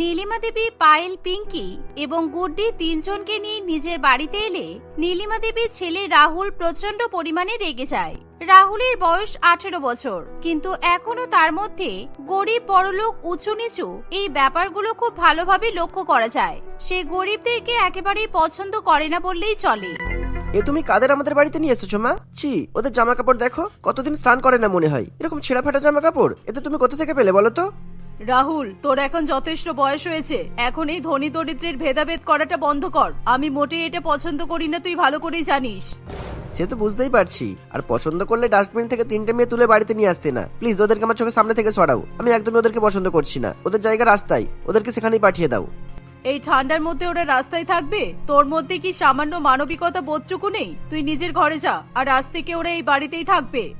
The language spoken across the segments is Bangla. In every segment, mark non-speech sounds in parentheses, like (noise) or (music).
নীলিমা দেবী পায়েল পিঙ্কি এবং গুড্ডি তিনজনকে নিয়ে নিজের বাড়িতে এলে নীলিমা দেবীর ছেলে রাহুল প্রচণ্ড পরিমাণে রেগে যায়। রাহুলের বয়স আঠেরো বছর, কিন্তু এখনও তার মধ্যে গরিব বড়লোক উঁচু নিচু এই ব্যাপারগুলো খুব ভালোভাবে লক্ষ্য করা যায়। সে গরিবদেরকে একেবারেই পছন্দ করে না বললেই চলে। এ তুমি কাদের আমাদের বাড়িতে নিয়ে এসেছ, মা? ছি, ওদের জামা কাপড় দেখো, কতদিন স্নান করে না মনে হয়? এরকম ছেঁড়া ফাটা জামা কাপড় এতে তুমি কোথা থেকে পেলে বলো তো? রাহুল তোর এখন যথেষ্ট বয়স হয়েছে। এখন এই ধনী দরিদ্রের ভেদাভেদ করাটা বন্ধ কর। আমি মোটেই এটা পছন্দ করি না তুই ভালো করেই জানিস। সে তো বুঝতেই পারছি। আর পছন্দ করলে ডাস্টবিন থেকে তিনটে মেয়ে তুলে বাড়িতে নিয়ে আসতে না। প্লিজ ওদেরকে আমার চোখের সামনে থেকে সরাও। আমি একদমই ওদেরকে পছন্দ করছি না। ওদের জায়গা রাস্তায়। ওদেরকে সেখানেই পাঠিয়ে দাও। এই ঠান্ডার মধ্যে ওরা রাস্তায় থাকবে? তোর মধ্যে কি সামান্য মানবিকতা বোধটুকু নেই? তুই নিজের ঘরে যা আর আজ থেকে ওরা এই বাড়িতেই থাকবে।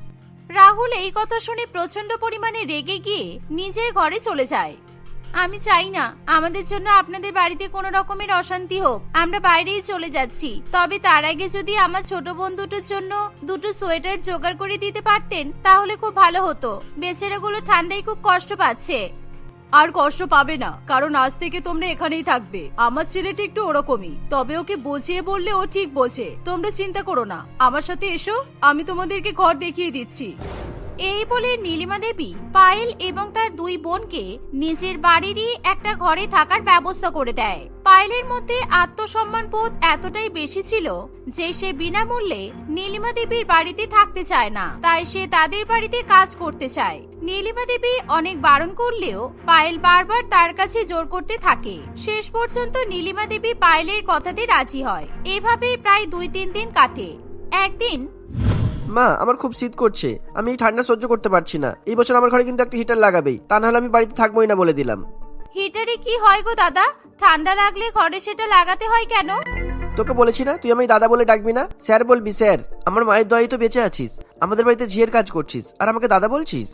রাহুল এই কথা শুনে প্রচণ্ড পরিমাণে রেগে গিয়ে নিজের ঘরে চলে যায়। আমি চাই না, আমাদের জন্য আপনাদের বাড়িতে কোনো রকমের অশান্তি হোক। আমরা বাইরেই চলে যাচ্ছি। তবে তার আগে যদি আমার ছোট বোন দুটোর জন্য দুটো সোয়েটার জোগাড় করে দিতে পারতেন, তাহলে খুব ভালো হতো। বেচারাগুলো ঠান্ডায় খুব কষ্ট পাচ্ছে। আর কষ্ট পাবে না, কারণ আজ থেকে তোমরা এখানেই থাকবে। আমার ছেলেটি একটু ওরকমই, তবে ওকে বুঝিয়ে বললে ও ঠিক বোঝে। তোমরা চিন্তা করো না। আমার সাথে এসো, আমি তোমাদেরকে ঘর দেখিয়ে দিচ্ছি। এই বলে নীলিমা দেবী পায়েল এবং তার দুই বোনকে নিজের বাড়িরই একটা ঘরে থাকার ব্যবস্থা করে দেয়। পায়েলের মধ্যে আত্মসম্মান বোধ এতটাই বেশি ছিল যে সে বিনামূল্যে নীলিমা দেবীর বাড়িতে থাকতে চায় না। তাই সে তাদের বাড়িতে কাজ করতে চায়। নীলিমা দেবী অনেক বারণ করলেও পায়েল বারবার তার কাছে জোর করতে থাকে। শেষ পর্যন্ত নীলিমা দেবী পায়েলের কথাতে রাজি হয়। এভাবেই প্রায় দুই তিন দিন কাটে। একদিন মা আমার খুব শীত করছে। আমি এই ঠান্ডা সহ্য করতে পারছি না। এই বছর আমার ঘরে কিন্তু একটা হিটার লাগাবেই। তা নাহলে আমি বাড়িতে থাকবোই না বলে দিলাম। হিটারে কি হয় গো দাদা? ঠান্ডা লাগলে ঘরে সেটা লাগাতে হয় কেন? তোকে বলেছি না তুই আমি দাদা বলে ডাকবি না? স্যার বলবি স্যার আমার মায়ের দয়াই তো বেঁচে আছিস। আমাদের বাড়িতে ঝিয়ের কাজ করছিস। আর আমাকে দাদা বলছিস?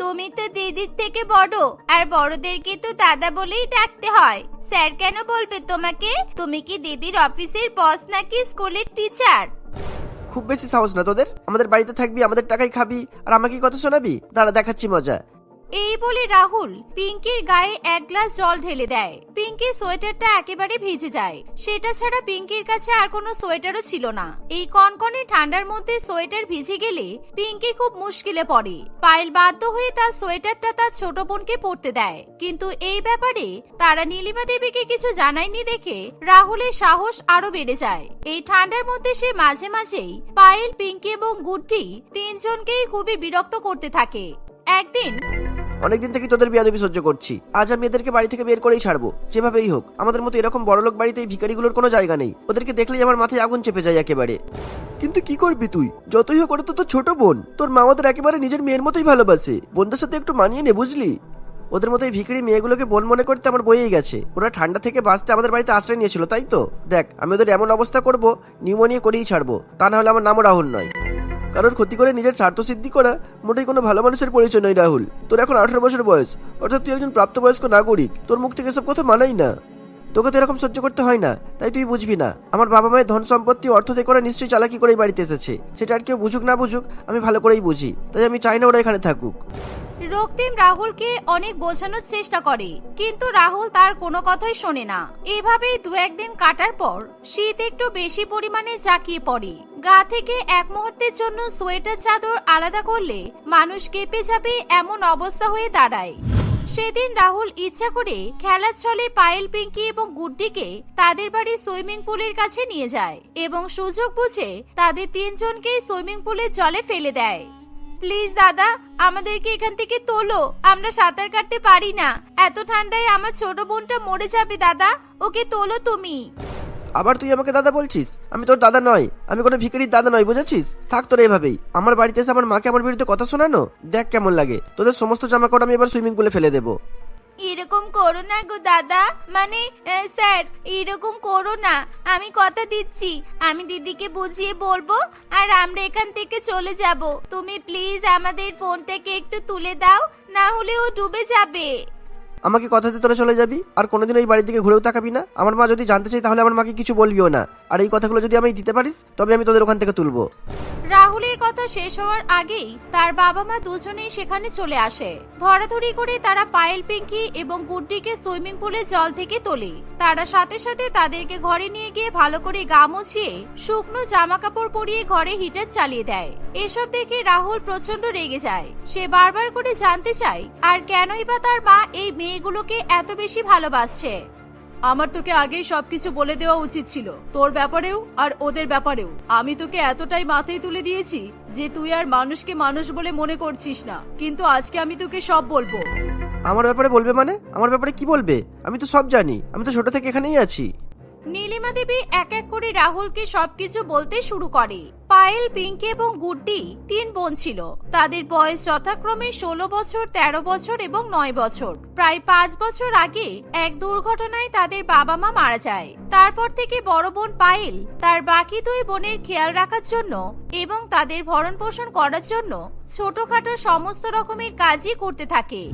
তুমি তো দিদির থেকে বড়, আর বড়দেরকে তো দাদা বলেই ডাকতে হয়। স্যার কেন বলবে তোমাকে? তুমি কি দিদির অফিসের বস নাকি স্কুলের টিচার খুব বেশি সাহস না তোদের? আমাদের বাড়িতে থাকবি, আমাদের টাকাই খাবি, আর আমাকে কথা শোনাবি? দাঁড়া, দেখাচ্ছি মজা। এই বলে রাহুল পিঙ্কির গায়ে এক গ্লাস জল ঢেলে দেয়। পিঙ্কি সোয়েটারটা একেবারে ভিজে যায়। সেটা ছাড়া পিঙ্কির কাছে আর কোনো সোয়েটারও ছিল না। এই কনকনে ঠান্ডার মধ্যে সোয়েটার ভিজে গেলে পিঙ্কি খুব মুশকিলে পড়ে। পায়েল বাধ্য হয়ে তার সোয়েটারটা তার ছোট বোনকে পরতে দেয়। কিন্তু এই ব্যাপারে তারা নীলিমা দেবীকে কিছু জানায়নি দেখে রাহুলের সাহস আরও বেড়ে যায়। এই ঠান্ডার মধ্যে সে মাঝে মাঝেই পায়েল, পিঙ্কি এবং গুড্ডি তিনজনকেই খুবই বিরক্ত করতে থাকে। একদিন অনেকদিন থেকে তোদের বিয়াদবি সহ্য করছি। আজ আমি এদেরকে বাড়ি থেকে বের করেই ছাড়বো। যেভাবেই হোক, আমাদের মতো এরকম বড়লোক বাড়িতে এই ভিখারিগুলোর কোনো জায়গা নেই। ওদেরকে দেখলেই আমার মাথায় আগুন চেপে যায় একেবারে। কিন্তু কি করবি তুই? যতই হোক ওটা তো তোর ছোট বোন। তোর মা ওদের একেবারে নিজের মেয়ের মতোই ভালোবাসে। বোনদের সাথে একটু মানিয়ে নে, বুঝলি? ওদের মতো এই ভিখারি মেয়েগুলোকে বোন মনে করতে আমার বইয়েই গেছে। ওরা ঠান্ডা থেকে বাঁচতে আমাদের বাড়িতে আশ্রয় নিয়েছিল, তাই তো? দেখ, আমি ওদের এমন অবস্থা করব, নিউমোনিয়া করেই ছাড়বো। তা না হলে আমার নামও রাহুল নয়। কারোর ক্ষতি করে নিজের স্বার্থ সিদ্ধি করা মোটেই কোনো ভালো মানুষের পরিচয় নয় রাহুল। তোর এখন আঠারো বছর বয়স। অর্থাৎ তুই একজন প্রাপ্তবয়স্ক নাগরিক। তোর মুখ থেকে সব কথা মানাই না। তোকে তো এরকম সহ্য করতে হয় না। তাই তুই বুঝবি না। আমার বাবা মায়ের ধন সম্পত্তি, অর্থ দিয়ে করে নিশ্চয়ই চালাকি করেই বাড়িতে এসেছে। সেটা আর কেউ বুঝুক না বুঝুক, আমি ভালো করেই বুঝি। তাই আমি চাই না ওরা এখানে থাকুক। রক্তিম রাহুলকে অনেক বোঝানোর চেষ্টা করে, কিন্তু রাহুল তার কোনো কথাই শোনে না। এভাবেই দু একদিন কাটার পর শীত একটু বেশি পরিমাণে জাঁকিয়ে পড়ে। গা থেকে এক মুহূর্তের জন্য সোয়েটার চাদর আলাদা করলে মানুষ কেঁপে যাবে এমন অবস্থা হয়ে দাঁড়ায়। সেদিন রাহুল ইচ্ছা করে খেলার ছলে পায়েল পিঙ্কি এবং গুড্ডিকে তাদের বাড়ি সুইমিং পুলের কাছে নিয়ে যায় এবং সুযোগ বুঝে তাদের তিনজনকে সুইমিং পুলের জলে ফেলে দেয়। প্লিজ দাদা, আমাদেরকে এখান থেকে তোলো। আমরা সাঁতার কাটতে পারি না। এত ঠান্ডায় আমার ছোট বোনটা মরে যাবে, দাদা। ওকে তোলো তুমি। আবার তুই আমাকে দাদা বলছিস? আমি তোর দাদা নয়। আমি কোনো ভিখারির দাদা নয় বুঝেছিস? থাক তোর এভাবেই। আমার বাড়িতে এসে আমার মাকে আমার বিরুদ্ধে কথা শোনানো? দেখ কেমন লাগে। তোদের সমস্ত জামাকাপড় আমি এবার সুইমিং পুলে ফেলে দেবো। এরকম করো না গো দাদা। মানে স্যার, এরকম করো না। আমি কথা দিচ্ছি। আমি দিদিকে বুঝিয়ে বলব, আর আমরা এখান থেকে চলে যাব। তুমি প্লিজ আমাদের ফোনটাকে একটু তুলে দাও, না হলে ও ডুবে যাবে। আমাকে কথা দিয়ে তোরা চলে যাবি? আর কোনোদিন ওই বাড়ির দিকে ঘুরেও তাকাবি না? আমার মা যদি জানতে চাই তাহলে আমার মাকে কিছু বলবিও না। আর এই কথাগুলো যদি আমি দিতে পারিস, তবে আমি তোদের ওখান থেকে তুলবো। রাহুলের কথা শেষ হওয়ার আগেই তার বাবা মা দুজনেই সেখানে চলে আসে। ধরাধরি করে তারা পায়েল পিঙ্কি এবং গুড্ডিকে সুইমিং পুলে জল থেকে তোলে। তারা সাথে সাথে তাদেরকে ঘরে নিয়ে গিয়ে ভালো করে গা মুছিয়ে শুকনো জামা কাপড় পরিয়ে ঘরে হিটার চালিয়ে দেয়। এসব দেখে রাহুল প্রচণ্ড রেগে যায়। সে বারবার করে জানতে চায়, আর কেনই বা তার মা এই মেয়েগুলোকে এত বেশি ভালোবাসছে? আমার তোকে আগেই সবকিছু বলে দেওয়া উচিত ছিল। তোর ব্যাপারেও আর ওদের ব্যাপারেও। আমি তোকে এতটাই মাথায় তুলে দিয়েছি যে তুই আর মানুষকে মানুষ বলে মনে করছিস না। কিন্তু আজকে আমি তোকে সব বলব। আমার ব্যাপারে বলবে মানে? আমার ব্যাপারে কি বলবে? আমি তো সব জানি। আমি তো ছোট থেকে এখানেই আছি। নীলিমা দেবী এক এক করে রাহুলকে সবকিছু বলতে শুরু করে। পায়েল, পিঙ্কি এবং গুড্ডি তিন বোন ছিল। তাদের বয়স যথাক্রমে ষোলো বছর ১৩ বছর এবং নয় বছর। প্রায় পাঁচ বছর আগে এক দুর্ঘটনায় তাদের বাবা মা মারা যায়। তারপর থেকে বড় বোন পায়েল তার বাকি দুই বোনের খেয়াল রাখার জন্য এবং তাদের ভরণ পোষণ করার জন্য ছোটখাটো সমস্ত রকমের কাজই করতে থাকে।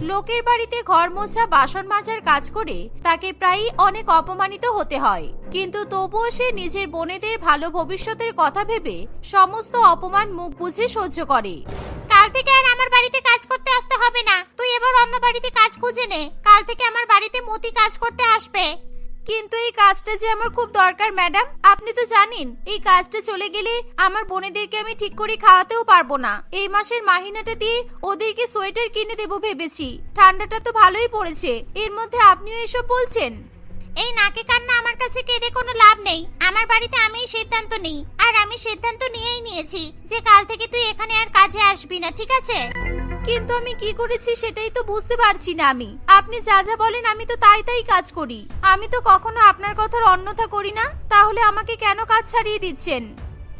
লোকের বাড়িতে ঘর মোছা, বাসন মাজার কাজ করে তাকে প্রায়ই অনেক অপমানিত হতে হয়। কিন্তু তবুও সে নিজের বোনেদের ভালো ভবিষ্যতের কথা ভেবে সমস্ত অপমান মুখ বুঝে সহ্য করে। কাল থেকে আর আমার বাড়িতে কাজ করতে আসতে হবে না। তুই এবার অন্য বাড়িতে কাজ খুঁজে নে। কাল থেকে আমার বাড়িতে মতি কাজ করতে আসবে। কিন্তু এই কাজটা যে আমার খুব দরকার, ম্যাডাম, আপনি তো জানেন, এই কাজটা চলে গেলে আমার বোনেদেরকে আমি ঠিক করে খাওয়াতেও পারব না। এই মাসের মাহিনাটা দিয়ে ওদেরকে সোয়েটার কিনে দেবো ভেবেছি। ঠান্ডাটা তো ভালোই পড়েছে। এর মধ্যে আপনিও এসব বলছেন? এই নাকে কান্না আমার কাছে কেঁদে কোনো লাভ নেই। আমার বাড়িতে আমিই সিদ্ধান্ত নিই। আর আমি সিদ্ধান্ত নিয়েই নিয়েছি যে কাল থেকে তুই এখানে আর কাজে আসবি না, ঠিক আছে? কিন্তু আমি কি করেছি সেটাই তো বুঝতে পারছি না আমি। আপনি যা যা বলেন আমি তো তাই তাই কাজ করি। আমি তো কখনো আপনার কথার অন্যথা করি না, তাহলে আমাকে কেন কাজ ছাড়িয়ে দিচ্ছেন?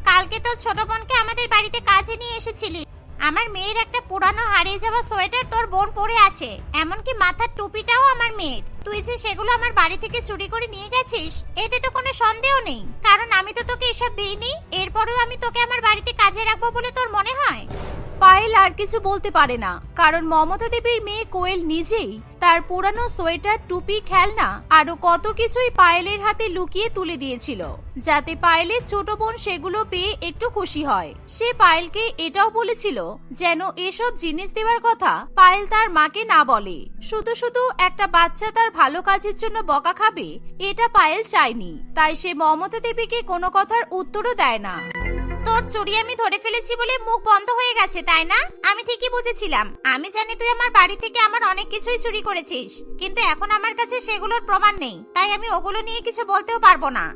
কালকে তো ছোট বোনকে আমাদের বাড়িতে কাজে নিয়ে এসেছিলি। আমার মেয়ের একটা পুরানো হারিয়ে যাওয়া সোয়েটার তোর বোন পরে আছে, এমনকি মাথার টুপিটাও আমার মেয়ের। তুই যে সেগুলো আমার বাড়ি থেকে চুরি করে নিয়ে গেছিস, এতে তো কোনো সন্দেহ নেই। কারণ আমি তো তোকে এসব দিইনি, এরপরেও আমি তোকে আমার বাড়িতে কাজে রাখব বলে তোর মনে হয়? পায়েল আর কিছু বলতে পারে না। কারণ মমতা দেবীর মেয়ে কোয়েল নিজেই তার পুরানো সোয়েটার, টুপি, খেলনা আরও কত কিছুই পায়েলের হাতে লুকিয়ে তুলে দিয়েছিল। যাতে পায়েলের ছোট বোন সেগুলো পেয়ে একটু খুশি হয়। সে পায়েলকে এটাও বলেছিল যেন এসব জিনিস দেওয়ার কথা পায়েল তার মাকে না বলে। শুধু শুধু একটা বাচ্চা তার ভালো কাজের জন্য বকা খাবে, এটা পায়েল চায়নি। তাই সে মমতা দেবীকে কোনো কথার উত্তরও দেয় না। তোর চুরি আমি ধরে ফেলেছি বলে মুখ বন্ধ হয়ে গেছে, তাই না? আমি ঠিকই বুঝেছিলাম। আমি জানি তুই আমার বাড়ি থেকে আমার অনেক কিছুই চুরি করেছিস, কিন্তু এখন আমার কাছে সেগুলোর প্রমাণ নেই, তাই আমি ওগুলো নিয়ে কিছু বলতেও পারব না।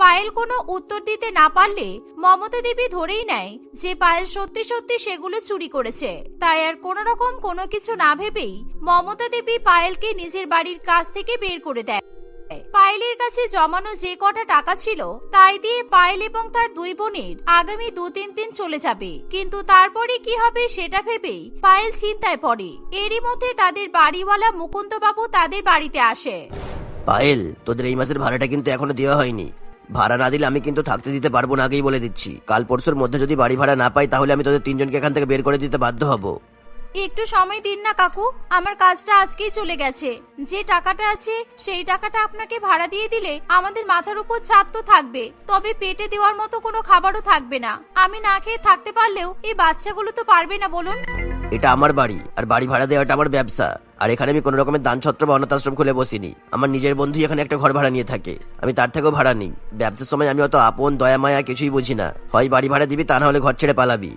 পায়েল কোনো উত্তর দিতে না পারলে মমতা দেবী ধরেই নেয় যে পায়েল সত্যি সত্যি সেগুলো চুরি করেছে। তাই আর কোনো রকম কোনো কিছু না ভেবেই মমতা দেবী পায়েলকে নিজের বাড়ির কাছ থেকে বের করে দেয়। পায়েলের কাছে জমানো যে কটা টাকা ছিল, তাই দিয়ে পায়েল এবং তার দুই বোনের আগামী দু তিন দিন চলে যাবে। কিন্তু তারপরে কি হবে সেটা ভেবেই পায়েল চিন্তায় পড়ে। এরই মধ্যে তাদের বাড়িওয়ালা মুকুন্দবাবু তাদের বাড়িতে আসে। পায়েল, তোদের এই মাসের ভাড়াটা কিন্তু এখনও দেওয়া হয়নি। ভাড়া না দিলে আমি কিন্তু থাকতে দিতে পারব না আগেই বলে দিচ্ছি। কাল পরশুর মধ্যে যদি বাড়ি ভাড়া না পাই, তাহলে আমি তোদের তিনজনকে এখান থেকে বের করে দিতে বাধ্য হব। একটু সময় দিন না, কাকু। আমার কাজটা আজকেই চলে গেছে। যে টাকাটা আছে, সেই টাকাটা আপনাকে ভাড়া দিয়ে দিলে আমাদের মাথার উপর ছাদ তো থাকবে। তবে পেটে দেওয়ার মতো কোনো খাবারও থাকবে না। আমি না খেয়ে থাকতে পারলেও এই বাচ্চাগুলো তো পারবে না, বলুন। এটা আমার বাড়ি, আর বাড়ি ভাড়া দেওয়াটা আমার ব্যবসা। আর এখানে আমি কোনো রকমের দান ছত্র বা অনাথ আশ্রম খুলে বসিনি। আমার নিজের বন্ধুই এখানে একটা ঘর ভাড়া নিয়ে থাকে। আমি তার থেকেও ভাড়া নিই। ব্যবসার সময় আমি অত আপন, দয়া, মায়া কিছুই বুঝি না। হয় বাড়ি ভাড়া দিবি, তা না হলে ঘর ছেড়ে পালাবি।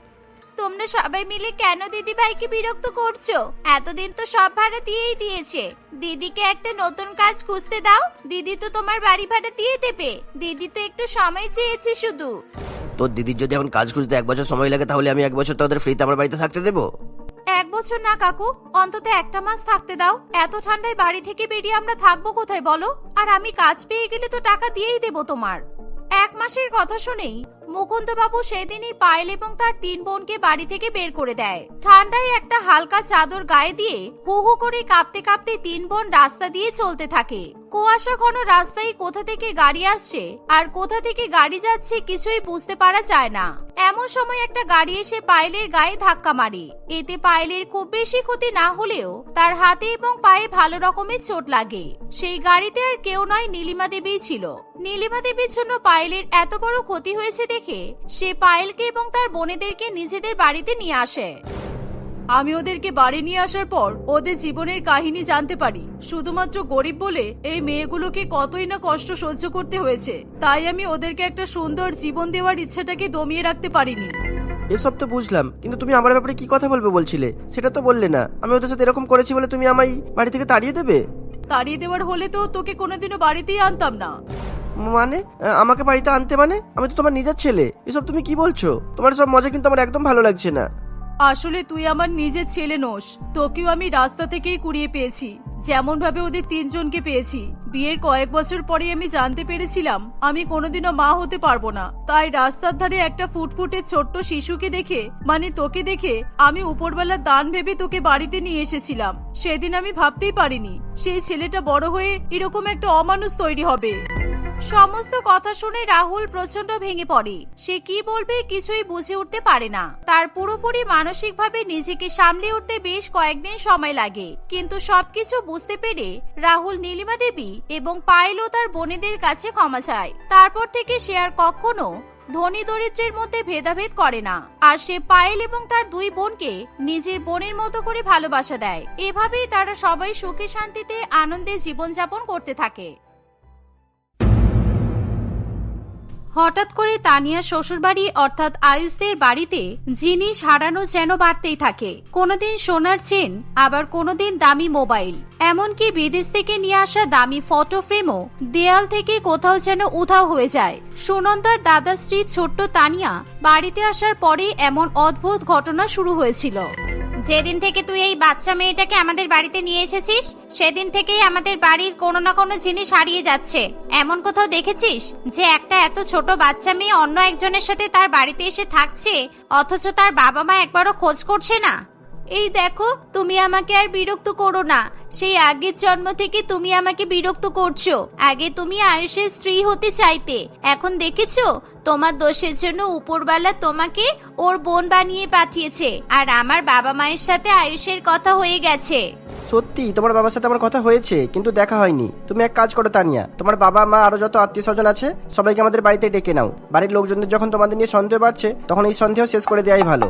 সবাই মিলে কেন দিদি ভাইকে বিরক্ত করছ? এতদিন তো সব ভাড়া দিয়েই দিয়েছে। দিদিকে একটা নতুন কাজ খুঁজতে দাও। দিদি তো তোমার বাড়ি ভাড়া দিয়ে দেবে। দিদি তো একটু সময় চেয়েছে শুধু। তোর দিদির যদি এখন কাজ খুঁজতে এক বছর সময় লাগে তাহলে আমি এক বছর তোদের ফ্রিতে আমার বাড়িতে থাকতে দেবো? এক বছর না কাকু। অন্তত একটা মাস থাকতে দাও। এত ঠান্ডায় বাড়ি থেকে বেরিয়ে আমরা থাকব কোথায় বলো? আর আমি কাজ পেয়ে গেলে তো টাকা দিয়েই দেবো তোমার। এক মাসের কথা শুনেই মুকুন্দবাবু সেদিনই পায়েল এবং তার তিন বোনকে বাড়ি থেকে বের করে দেয়। ঠান্ডায় একটা হালকা চাদর গায়ে দিয়ে হু হু করে কাঁপতে কাঁপতে তিন বোন রাস্তা দিয়ে চলতে থাকে। কুয়াশা ঘন রাস্তায় কোথা থেকে গাড়ি আসছে আর কোথা থেকে গাড়ি যাচ্ছে কিছুই বুঝতে পারা যায় না। এমন সময় একটা গাড়ি এসে পায়েলের গায়ে ধাক্কা মারে। এতে পায়েলের খুব বেশি ক্ষতি না হলেও তার হাতে এবং পায়ে ভালো রকমের চোট লাগে। সেই গাড়িতে আর কেউ নয় নীলিমা দেবী ছিল। নীলিমা দেবীর জন্য পায়েলের এত বড় ক্ষতি হয়েছে দেখে সে পায়েলকে এবং তার বোনেদেরকে নিজেদের বাড়িতে নিয়ে আসে। আমি ওদেরকে বাড়ি নিয়ে আসার পর ওদের জীবনের কাহিনী জানতে পারি। শুধুমাত্র গরিব বলে এই মেয়েগুলোকে কতই না কষ্ট সহ্য করতে হয়েছে। তাই আমি ওদেরকে একটা সুন্দর জীবন দেওয়ার ইচ্ছাটাকে দমিয়ে রাখতে পারিনি। এসব তো বুঝলাম কিন্তু তুমি আমার ব্যাপারে কি কথা বলবে বলছিলে? সেটা তো বললে না। আমি ওদের সাথে এরকম করেছি বলে তুমি আমায় বাড়ি থেকে তাড়িয়ে দেবে? তাড়িয়ে দেওয়ার হলে তো তোকে কোনোদিনও বাড়িতেই আনতাম না। মানে? আমাকে বাড়িতে আনতে মানে? আমি তো তোমার নিজের ছেলে। এসব তুমি কি বলছো? তোমার সব মজা কিন্তু আমার একদম ভালো লাগছে না। আসলে তুই আমার নিজের ছেলে নোস। তোকেও আমি রাস্তা থেকেই কুড়িয়ে পেয়েছি। যেমন ভাবে ওদের তিনজনকে পেয়েছি। বিয়ের কয়েক বছর পরে আমি জানতে পেরেছিলাম, আমি কোনোদিনও মা হতে পারব না। তাই রাস্তার ধারে একটা ফুটফুটে ছোট্ট শিশুকে দেখে মানে তোকে দেখে, আমি উপরবেলা দান ভেবে তোকে বাড়িতে নিয়ে এসেছিলাম। সেদিন আমি ভাবতেই পারিনি, সেই ছেলেটা বড় হয়ে এরকম একটা অমানুষ তৈরি হবে। সমস্ত কথা শুনে রাহুল প্রচণ্ড ভেঙে পড়ে। সে কি বলবে কিছুই বুঝে উঠতে পারে না। তার পুরোপুরি মানসিকভাবে নিজেকে সামলে উঠতে বেশ কয়েকদিন সময় লাগে। কিন্তু সবকিছু বুঝতে পেরে রাহুল নীলিমা দেবী এবং পায়েল তার বোনেদের কাছে ক্ষমা চায়। তারপর থেকে সে আর কখনো ধনী দরিদ্রের মধ্যে ভেদাভেদ করে না। আর সে পায়েল এবং তার দুই বোনকে নিজের বোনের মতো করে ভালোবাসা দেয়। এভাবেই তারা সবাই সুখে শান্তিতে আনন্দে জীবনযাপন করতে থাকে। হঠাৎ করে তানিয়া শ্বশুরবাড়ি অর্থাৎ আয়ুষদের বাড়িতে জিনিস হারানো যেন বাড়তেই থাকে। কোনোদিন সোনার চেন, আবার কোনোদিন দামি মোবাইল। এমনকি বিদেশ থেকে নিয়ে আসা দামি ফটো ফ্রেমও দেয়াল থেকে কোথাও যেন উধাও হয়ে যায়। সুনন্দার দাদা স্ত্রী ছোট্ট তানিয়া বাড়িতে আসার পরে এমন অদ্ভুত ঘটনা শুরু হয়েছিল। যেদিন থেকে তুই এই বাচ্চা মেয়েটাকে আমাদের বাড়িতে নিয়ে এসেছিস, সেদিন থেকেই আমাদের বাড়ির কোনো না কোনো জিনিস হারিয়ে যাচ্ছে। এমন কোথাও দেখেছিস যে একটা এত ছোট বাচ্চা মেয়ে অন্য একজনের সাথে তার বাড়িতে এসে থাকছে, অথচ তার বাবা মা একবারও খোঁজ করছে না? এই দেখো, তুমি আমাকে আর বিরক্ত করো না। সেই আগের জন্ম থেকে তুমি আমাকে বিরক্ত করছ। আগে তুমি আয়ুষের স্ত্রী হতে চাইতে। এখন দেখেছ, তোমার দোষের জন্য উপরওয়ালা তোমাকে ওর বোন বানিয়ে পাঠিয়েছে, আর আমার বাবা মায়ের সাথে আয়ুষের কথা হয়ে গেছে। সত্যি, তোমার বাবার সাথে আমার কথা হয়েছে, কিন্তু দেখা হয়নি। তুমি এক কাজ করো, তানিয়া। তোমার বাবা, মা, আরও যত আত্মীয় স্বজন আছে, সবাইকে আমাদের বাড়িতে ডেকে নাও। বাড়ির লোকজনদের যখন তোমাদের নিয়ে সন্দেহ বাড়ছে, তখন এই সন্দেহ শেষ করে দেওয়াই ভালো।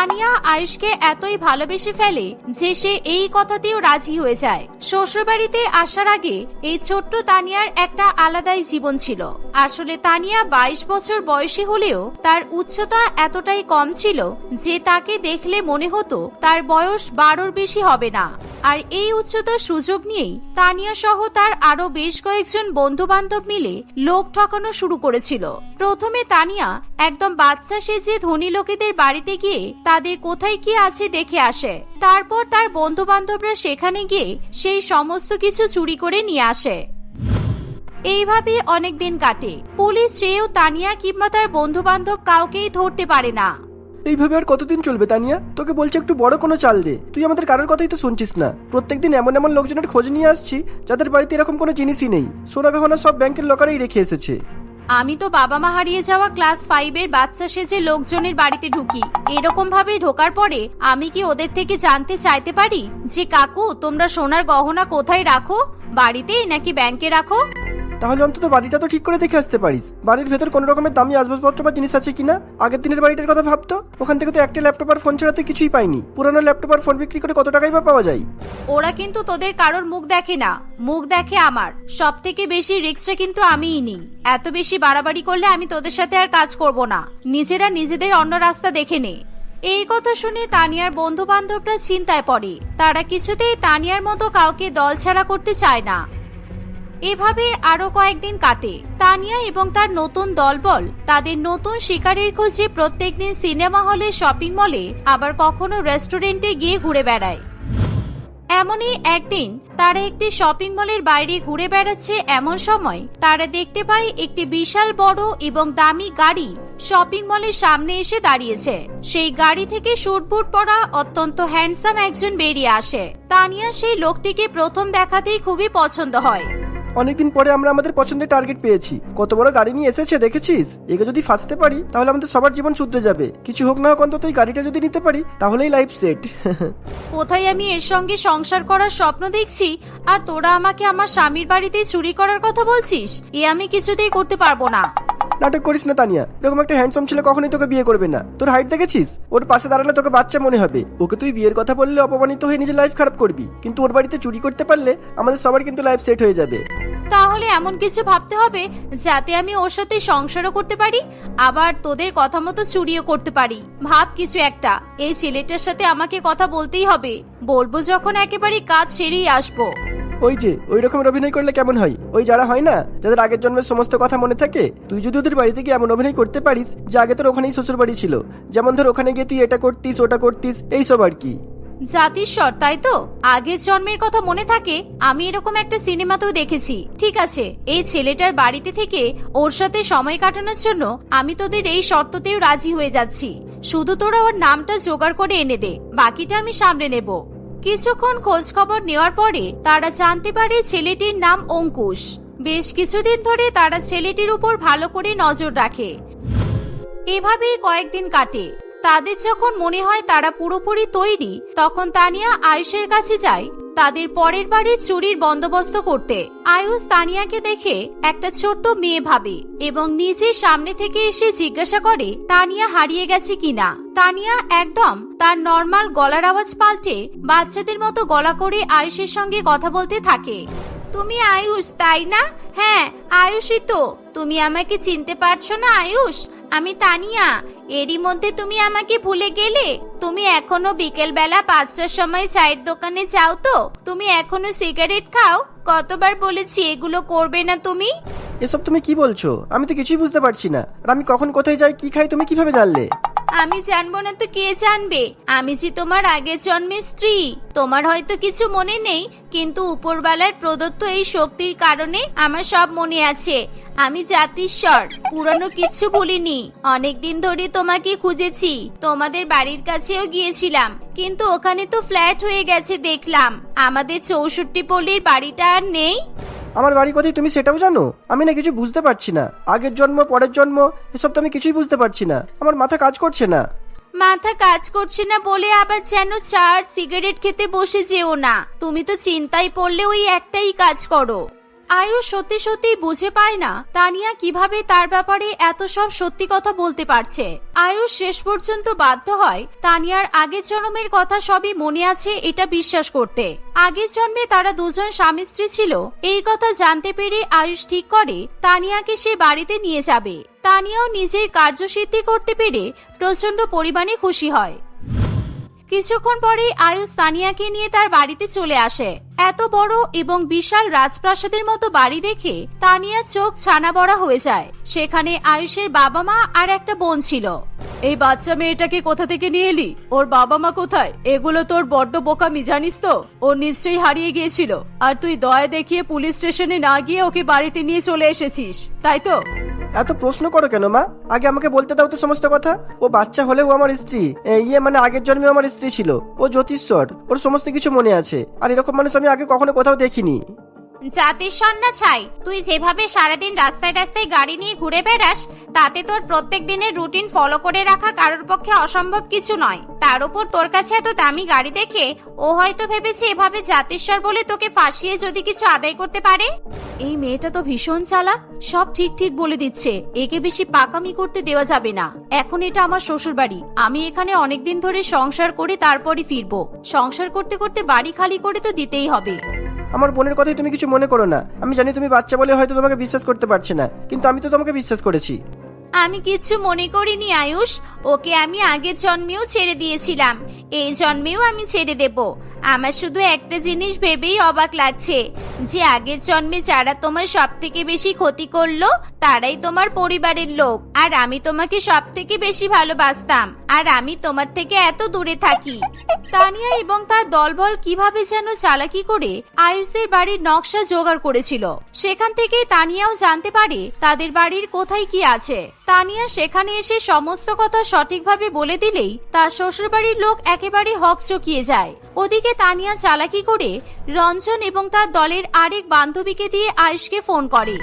তানিয়া আয়ুষকে এতই ভালোবেসে ফেলে যে সে এই কথাতেও রাজি হয়ে যায়। শ্বশুরবাড়িতে আসার আগে এই ছোট্ট তানিয়ার একটা আলাদাই জীবন ছিল। আসলে তানিয়া বাইশ বছর বয়সী হলেও তার উচ্চতা এতটাই কম ছিল যে তাকে দেখলে মনে হতো তার বয়স বারোর বেশি হবে না। আর এই উচ্চতার সুযোগ নিয়েই তানিয়া সহ তার আরও বেশ কয়েকজন বন্ধু বান্ধব মিলে লোক ঠকানো শুরু করেছিল। প্রথমে তানিয়া একদম বাচ্চা সেজে ধনী লোকেদের বাড়িতে গিয়ে তাদের কোথায় কি আছে দেখে আসে। তারপর তার বন্ধু বান্ধবরা সেখানে গিয়ে সেই সমস্ত কিছু চুরি করে নিয়ে আসে। এইভাবে অনেক দিন কাটে। পুলিশ চেয়েও তানিয়া কিংবা তার বন্ধু বান্ধব কাউকেই ধরতে পারে না। এইভাবে আর কতদিন চলবে, তানিয়া? তোকে বলছি একটু বড় কোনো চাল দে। তুই আমাদের কারোর কথাই তো শুনছিস না। প্রত্যেকদিন এমন এমন লোকজনের খোঁজ নিয়ে আসছি, যাদের বাড়িতে এরকম কোনো জিনিসই নেই। সোনা গহনা সব ব্যাংকের লকারেই রেখে এসেছে। আমি তো বাবা মা হারিয়ে যাওয়া ক্লাস ফাইভের বাচ্চা সেজে লোকজনের বাড়িতে ঢুকি। এরকম ভাবে ঢোকার পরে আমি কি ওদের থেকে জানতে চাইতে পারি? যে, কাকু, তোমরা সোনার গহনা কোথায় রাখো? বাড়িতেই নাকি ব্যাংকে রাখো? তাহলে অন্তত বাড়িটা তো ঠিক করে দেখে আসতে পারিস। বাড়ির ভেতর কোনো রকমের দামি আসবাবপত্র বা জিনিস আছে কিনা? আগের দিনের বাড়িটার কথা ভাবতো? ওখান থেকে তো একটা ল্যাপটপ আর ফোন ছাড়া তো কিছুই পাইনি। পুরানো ল্যাপটপ আর ফোন বিক্রি করে কত টাকাই বা পাওয়া যায়? ওরা কিন্তু তোদের কারোর মুখ দেখে না। মুখ দেখে আমার। সব থেকে বেশি রিক্সটা কিন্তু আমিই নিই। এত বেশি বাড়াবাড়ি করলে আমি তোদের সাথে আর কাজ করব না। নিজেরা নিজেদের অন্য রাস্তা দেখে নে। এই কথা শুনে তানিয়ার বন্ধু বান্ধবরা চিন্তায় পড়ে। তারা কিছুতেই তানিয়ার মতো কাউকে দল ছাড়া করতে চায় না। এভাবে আরও কয়েকদিন কাটে। তানিয়া এবং তার নতুন দলবল তাদের নতুন শিকারের খোঁজে প্রত্যেকদিন সিনেমা হলে, শপিং মলে, আবার কখনো রেস্টুরেন্টে গিয়ে ঘুরে বেড়ায়। এমনই একদিন তারা একটি শপিং মলের বাইরে ঘুরে বেড়াচ্ছে এমন সময় তারা দেখতে পায় একটি বিশাল বড় এবং দামি গাড়ি শপিং মলের সামনে এসে দাঁড়িয়েছে। সেই গাড়ি থেকে শুটবুট পরা অত্যন্ত হ্যান্ডসাম একজন বেরিয়ে আসে। তানিয়া সেই লোকটিকে প্রথম দেখাতেই খুবই পছন্দ হয়। অনেকদিন পরে আমরা আমাদের পছন্দের টার্গেট পেয়েছি। কত বড় গাড়ি নিয়ে এসেছে, দেখেছিস? একে যদি ফাঁসতে পারি, তাহলে আমাদের সবার জীবন শুধরে যাবে। কিছু হোক না হোক, অন্তত এই গাড়িটা যদি নিতে পারি, তাহলেই লাইফ সেট (laughs) কোথায় আমি এর সঙ্গে সংসার করার স্বপ্ন দেখছি? আর তোরা আমাকে আমার স্বামীর বাড়িতে চুরি করার কথা বলছিস? এ আমি কিছুতেই করতে পারব না। নাটক করিস না, তানিয়া। এরকম একটা হ্যান্ডসাম ছেলে কখনোই তোকে বিয়ে করবে না। তোর হাইট দেখেছিস? ওর পাশে দাঁড়ালে তোকে বাচ্চা মনে হবে। ওকে তুই বিয়ের কথা বললে অপমানিত হয়ে নিজের লাইফ খারাপ করবি। কিন্তু ওর বাড়িতে চুরি করতে পারলে আমাদের সবার কিন্তু লাইফ সেট হয়ে যাবে। তাহলে এমন কিছু ভাবতে হবে যাতে আমি ওর সাথে সংসারও করতে পারি, আবার তোদের কথা মতো চুরিও করতে পারি। ভাব কিছু একটা। এই ছেলেটার সাথে আমাকে কথা বলতেই হবে। বলব যখন একেবারে কাজ সেরেই আসব। ওই যে, ওই রকমের অভিনয় করলে কেমন হয়? ওই যারা হয় না, যাদের আগের জন্মের সমস্ত কথা মনে থাকে, তুই যদি ওদের বাড়িতে গিয়ে এমন অভিনয় করতে পারিস, যে আগে তোর ওখানেই শ্বশুর বাড়ি ছিল। যেমন ধর ওখানে গিয়ে তুই এটা করতিস, ওটা করতিস এইসব আর কি। জাতিস্বর, তাই তো? আগের জন্মের কথা মনে থাকে, আমি এরকম একটা সিনেমাতেও দেখেছি। ঠিক আছে, এই ছেলেটার বাড়িতে থেকে ওর সাথে সময় কাটানোর জন্য আমি তোদের এই শর্ততেও রাজি হয়ে যাচ্ছি। শুধু তোরা ওর নামটা জোগাড় করে এনে দে, বাকিটা আমি সামলে নেব। কিছুক্ষণ খোঁজ খবর নেওয়ার পরে তারা জানতে পারে ছেলেটির নাম অঙ্কুশ। বেশ কিছুদিন ধরে তারা ছেলেটির উপর ভালো করে নজর রাখে। এভাবেই কয়েকদিন কাটে। তাদের যখন মনে হয় তারা পুরোপুরি তৈরি, তখন তানিয়া আয়ুষের কাছে যায় তাদের পরের বাড়ি চুরির বন্দোবস্ত করতে। আয়ুষ তানিয়াকে দেখে একটা ছোট্ট মেয়ে ভাবে এবং নিজে সামনে থেকে এসে জিজ্ঞাসা করে, তানিয়া হারিয়ে গেছে কিনা? তানিয়া একদম তার নর্মাল গলার আওয়াজ পাল্টে বাচ্চাদের মতো গলা করে আয়ুষের সঙ্গে কথা বলতে থাকে। তুমি আয়ুষ, তাই না? হ্যাঁ আয়ুষই তো। তুমি আমাকে চিনতে পারছ না, আয়ুষ? আমি তানিয়া। এরই মধ্যে তুমি আমাকে ভুলে গেলে? তুমি এখনও বিকেল বেলা পাঁচটার সময় চায়ের দোকানে যাও তো? তুমি এখনও সিগারেট খাও? কতবার বলেছি এগুলো করবে না তুমি? এসব তুমি কি বলছো? আমি তো কিছুই বুঝতে পারছি না। আর আমি কখন কোথায় যাই, কি খাই, তুমি কীভাবে জানলে? আমি জানব না তো কে জানবে? আমি যে তোমার আগের জন্মের স্ত্রী। তোমার হয়তো কিছু মনে নেই, কিন্তু উপরবালার প্রদত্ত এই শক্তির কারণে আমার সব মনে আছে। আমি জাতিস্বর, পুরনো কিছু ভুলিনি। অনেকদিন ধরে তোমাকে খুঁজেছি, তোমাদের বাড়ির কাছেও গিয়েছিলাম, কিন্তু ওখানে তো ফ্ল্যাট হয়ে গেছে দেখলাম। আমাদের চৌষট্টি পল্লীর বাড়িটা আর নেই। আমার বাড়ি কোথায় তুমি সেটাও জানো? আমি না কিছু বুঝতে পারছি না। আগের জন্ম, পরের জন্ম, এসব তো আমি কিছুই বুঝতে পারছি না। আমার মাথা কাজ করছে না। মাথা কাজ করছে না বলে আবার যেন চার সিগারেট খেতে বসে যেও না। তুমি তো চিন্তায় পড়লে ওই একটাই কাজ করো। আয়ুষ সত্যি সত্যি বুঝে পায় না। তানিয়া কীভাবে তার ব্যাপারে এত সব সত্যি কথা বলতে পারছে? আয়ুষ শেষ পর্যন্ত বাধ্য হয় তানিয়ার আগের জন্মের কথা সবই মনে আছে এটা বিশ্বাস করতে। আগের জন্মে তারা দুজন স্বামী স্ত্রী ছিল। এই কথা জানতে পেরে আয়ুষ ঠিক করে তানিয়াকে সে বাড়িতে নিয়ে যাবে। তানিয়াও নিজের কার্যসিদ্ধি করতে পেরে প্রচণ্ড পরিমাণে খুশি হয়। কিছুক্ষণ পরে আয়ুষ তানিয়াকে নিয়ে তার বাড়িতে চলে আসে। এত বড় এবং বিশাল রাজপ্রাসাদের মতো বাড়ি দেখে তানিয়া চোখ ছানা বড়া হয়ে যায়। সেখানে আয়ুষের বাবা মা আর একটা বোন ছিল। এই বাচ্চা মেয়েটাকে কোথা থেকে নিয়ে এলি? ওর বাবা মা কোথায়? এগুলো তোর বড্ড বোকামি, জানিস তো? ও নিশ্চয়ই হারিয়ে গিয়েছিল। আর তুই দয়া দেখিয়ে পুলিশ স্টেশনে না গিয়ে ওকে বাড়িতে নিয়ে চলে এসেছিস, তাই তো? এত প্রশ্ন করো কেন, মা? আগে আমাকে বলতে দাও তো সমস্ত কথা। ও বাচ্চা হলে ও আমার স্ত্রী। ইয়ে মানে আগের জন্মে আমার স্ত্রী ছিল। ও জ্যোতিষ্বর। ওর সমস্ত কিছু মনে আছে। আর এরকম মানুষ আমি আগে কখনো কোথাও দেখিনি। জাতির সন্না ছাই, তুই যেভাবে সারাদিন রাস্তায় রাস্তায় গাড়ি নিয়ে ঘুরে বেড়াস, তাতে তোর প্রত্যেক দিনের রুটিন ফলো করে রাখা কারোর পক্ষে অসম্ভব কিছু নয়। তার উপর তোর কাছে এত দামি গাড়ি দেখে ও হয়তো ভেবেছে এভাবে জাতিস্বর বলে তোকে ফাঁসিয়ে যদি কিছু আদায় করতে পারে? এই মেয়েটা তো ভীষণ চালাক, সব ঠিক ঠিক বলে দিচ্ছে। একে বেশি পাকামি করতে দেওয়া যাবে না। এখন এটা আমার শ্বশুর বাড়ি আমি এখানে অনেকদিন ধরে সংসার করে তারপরই ফিরবো। সংসার করতে করতে বাড়ি খালি করে তো দিতেই হবে। আমার বোনের কথাই তুমি কিছু মনে করো না। আমি জানি তুমি বাচ্চা বলে হয়তো তোমাকে বিশ্বাস করতে পারছে না, কিন্তু আমি তো তোমাকে বিশ্বাস করেছি। আমি কিচ্ছু মনে করিনি, আয়ুষ। ওকে আমি আগের জন্মেও ছেড়ে দিয়েছিলাম। এই জন্মেও আমি ছেড়ে দেব। আমার শুধু একটা জিনিস ভেবেই অবাক লাগছে। যে আগের জন্মে যারা তোমার সব থেকে বেশি ক্ষতি করল, তারাই তোমার পরিবারের লোক। আর আমি তোমাকে সব থেকে বেশি ভালোবাসতাম। আর আমি তোমার থেকে এত দূরে থাকি। তানিয়া এবং তার দলবল কীভাবে যেন চালাকি করে আয়ুষের বাড়ির নকশা জোগাড় করেছিল। সেখান থেকে তানিয়াও জানতে পারে তাদের বাড়ির কোথায় কি আছে। তানিয়া সেখানে এসে সমস্ত কথা সঠিকভাবে বলে দিলেই তার শ্বশুরবাড়ির লোক একেবারে হক চকিয়ে যায়। ওদিকে তানিয়া চালাকি করে রঞ্জন এবং তার দলের আরেক বান্ধবীকে দিয়ে আয়ুষকে ফোন করে।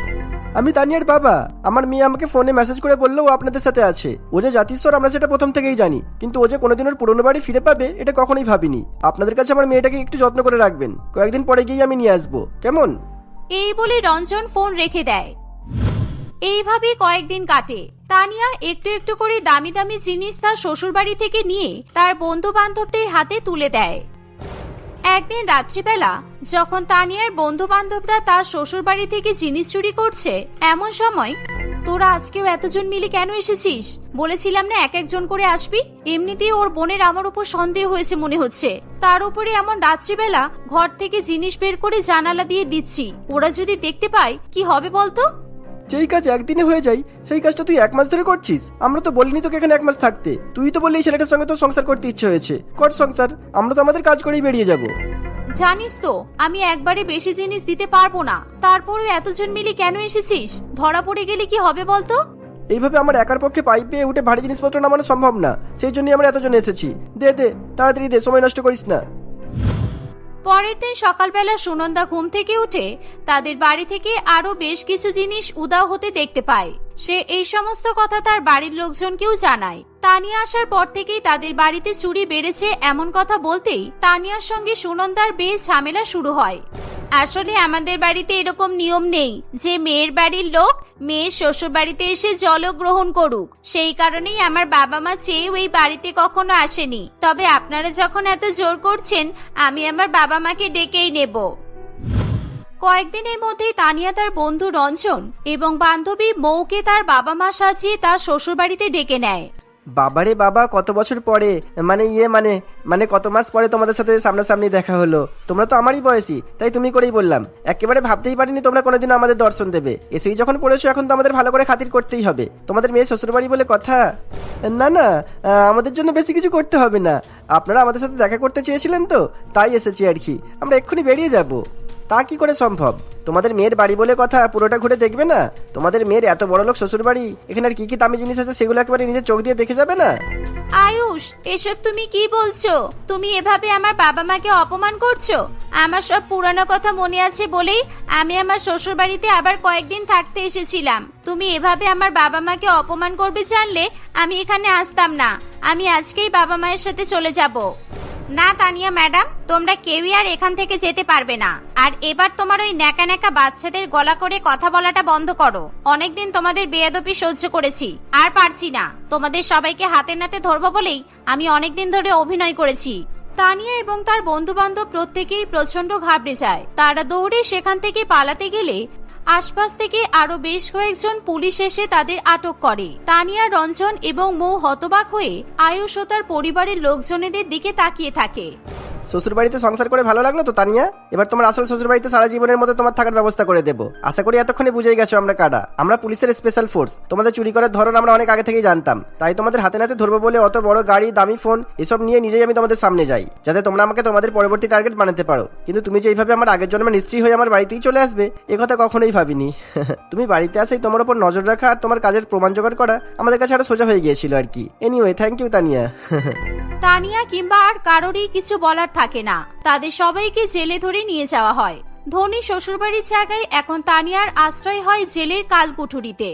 আমি তানিয়ার বাবা। আমার মেয়ে আমাকে ফোনে মেসেজ করে বলল ও আপনাদের সাথে আছে। ও যে জাতিস্তর আমরা সেটা প্রথম থেকেই জানি। কিন্তু ও যে কোনোদিন ওর পুরনো বাড়ি ফিরে পাবে এটা কখনোই ভাবিনি। আপনাদের কাছে আমার মেয়েটাকে একটু যত্ন করে রাখবেন। কয়েকদিন পরে গিয়ে আমি নিয়ে আসব। কেমন? এই বলে রঞ্জন ফোন রেখে দেয়। এইভাবে কয়েকদিন কাটে। তানিয়া একটু একটু করে দামি দামি জিনিস তার শ্বশুরবাড়ি থেকে নিয়ে তার বন্ধু বান্ধবদের হাতে তুলে দেয়। একদিন রাত্রিবেলা যখন তানিয়ার বন্ধু বান্ধবরা তার শ্বশুরবাড়ি থেকে জিনিস চুরি করছে, এমন সময়, তোরা আজকেও এতজন মিলে কেন এসেছিস? বলেছিলাম না এক একজন করে আসবি? এমনিতেই ওর বোনের আমার উপর সন্দেহ হয়েছে মনে হচ্ছে। তার উপরে এমন রাত্রিবেলা ঘর থেকে জিনিস বের করে জানালা দিয়ে দিচ্ছি। ওরা যদি দেখতে পায়, কি হবে বলতো? যেই কাজ একদিনে হয়ে যায় সেই কাজটা তুই এক মাস ধরে করছিস। আমরা তো বলিনি তোকে এখানে এক মাস থাকতে। তুই তো বললি এই ছেলেটার সঙ্গে তোর সংসার করতে ইচ্ছে হয়েছে। কর সংসার আমরা তো আমাদের কাজ করেই বেরিয়ে যাব। জানিস তো আমি একবারে বেশি জিনিস দিতে পারব না। তারপরেও এতজন মিলে কেন এসেছিস? ধরা পড়ে গেলে কি হবে বলতো? এইভাবে আমার একার পক্ষে পাইপ পেয়ে উঠে ভারী জিনিসপত্র নামানো সম্ভব না। সেই জন্যই আমরা এতজন এসেছি। দে দে তাড়াতাড়ি দে সময় নষ্ট করিস না। পরের দিন সকালবেলা সুনন্দা ঘুম থেকে উঠে তাদের বাড়ি থেকে আরও বেশ কিছু জিনিস উদাও হতে দেখতে পায়। সে এই সমস্ত কথা তার বাড়ির লোকজনকেও জানায়। তানিয়া আসার পর থেকেই তাদের বাড়িতে চুরি বেড়েছে এমন কথা বলতেই তানিয়ার সঙ্গে সুনন্দার বেশ ঝামেলা শুরু হয়। আসলে আমাদের বাড়িতে এরকম নিয়ম নেই। যে মেয়ের বাড়ির লোক মেয়ের শ্বশুর বাড়িতে এসে জল গ্রহণ করুক। সেই কারণেই আমার বাবা মা চেয়েও এই বাড়িতে কখনো আসেনি। তবে আপনারা যখন এত জোর করছেন, আমি আমার বাবা মাকে ডেকেই নেব। কয়েকদিনের মধ্যেই তানিয়া তার বন্ধু রঞ্জন এবং বান্ধবী মৌকে তার বাবা মা সাজিয়ে তার শ্বশুরবাড়িতে ডেকে নেয়। বাবারে বাবা, কত বছর পরে? মানে ইয়ে মানে মানে কত মাস পরে তোমাদের সাথে সামনাসামনি দেখা হলো? তোমরা তো আমারই বয়সী, তাই তুমি করেই বললাম। একেবারে ভাবতেই পারিনি তোমরা কোনোদিন আমাদের দর্শন দেবে। এসেই যখন পড়েছো, এখন তো আমাদের ভালো করে খাতির করতেই হবে। তোমাদের মেয়ে শ্বশুরবাড়ি বলে কথা? না না আমাদের জন্য বেশি কিছু করতে হবে না। আপনারা আমাদের সাথে দেখা করতে চেয়েছিলেন তো? তাই এসেছি আর কি। আমরা এক্ষুনি বেরিয়ে যাব। তা কি করে সম্ভব? তোমাদের মেয়ের বাড়ি বলে কথা পুরোটা ঘুরে দেখবে না? তোমাদের মেয়ের এত বড় লোক শ্বশুর বাড়ি এখানে কি কি দামি জিনিস আছে সেগুলো একেবারে নিজের চোখ দিয়ে দেখে যাবে না? আয়ুষ, এসব তুমি কি বলছো? তুমি এভাবে আমার বাবা মাকে অপমান করছ? আমার সব পুরানো কথা মনে আছে বলেই আমি আমার শ্বশুর বাড়িতে আবার কয়েকদিন থাকতে এসেছিলাম। তুমি এভাবে আমার বাবা মাকে অপমান করবে জানলে আমি এখানে আসতাম না। আমি আজকেই বাবা মায়ের সাথে চলে যাব। না, তানিয়া ম্যাডাম, তোমরা কেউই আর এখান থেকে যেতে পারবে না। আর এবার তোমার ওই ন্যাকা ন্যাকা বাচ্চাদের গলা করে কথা বলাটা বন্ধ করো। অনেকদিন তোমাদের বেয়াদপি সহ্য করেছি। আর পারছি না। তোমাদের সবাইকে হাতে নাতে ধরবো বলেই আমি অনেকদিন ধরে অভিনয় করেছি। তানিয়া এবং তার বন্ধু বান্ধব প্রত্যেকেই প্রচণ্ড ঘাবড়ে যায়। তারা দৌড়ে সেখান থেকে পালাতে গেলে আশপাশ থেকে আরও বেশ কয়েকজন পুলিশ এসে তাদের আটক করে। তানিয়া, রঞ্জন এবং মৌ হতবাক হয়ে আয়ুষ ও তার পরিবারের লোকজনেদের দিকে তাকিয়ে থাকে। শ্বশুর বাড়িতে সংসার করে ভালো লাগল তো, তানিয়া? এবার তোমার আসল শ্বশুর বাড়িতে সারা জীবনের মতো তোমার থাকার ব্যবস্থা করে দেবো। আশা করি এতক্ষণে বুঝেই গেছো আমরা কারা। আমরা পুলিশের স্পেশাল ফোর্স তোমাদের চুরি করার ধরন আমরা অনেক আগে থেকেই জানতাম। তাই তোমাদের হাতে নাতে ধরবো বলে অত বড় গাড়ি, দামি ফোন এসব নিয়ে নিজেই আমি তোমাদের সামনে যাই। যাতে তোমরা আমাকে তোমাদের পরবর্তী টার্গেট বানাতে পারো। কিন্তু তুমি যে এইভাবে আমার আগের জন্মে নিশ্চয়ই হয়ে আমার বাড়িতেই চলে আসবে কথা কখনোই ভাবিনি। (laughs) তুমি বাড়িতে আসেই তোমার উপর নজর রাখা আর তোমার কাজের প্রমাণ জোগাড় করা আমাদের কাছে আরও সোজা হয়ে গিয়েছিল আর কি। Anyway thank you Tania. (laughs) Tania কিংবা আর কারোরই কিছু বলার থাকে না। তাদের সবাইকে জেলে ধরে নিয়ে যাওয়া হয়। ধনী শ্বশুরবাড়ির জায়গায় এখন তানিয়ার আশ্রয় হয় জেলের কালকুঠুরিতে।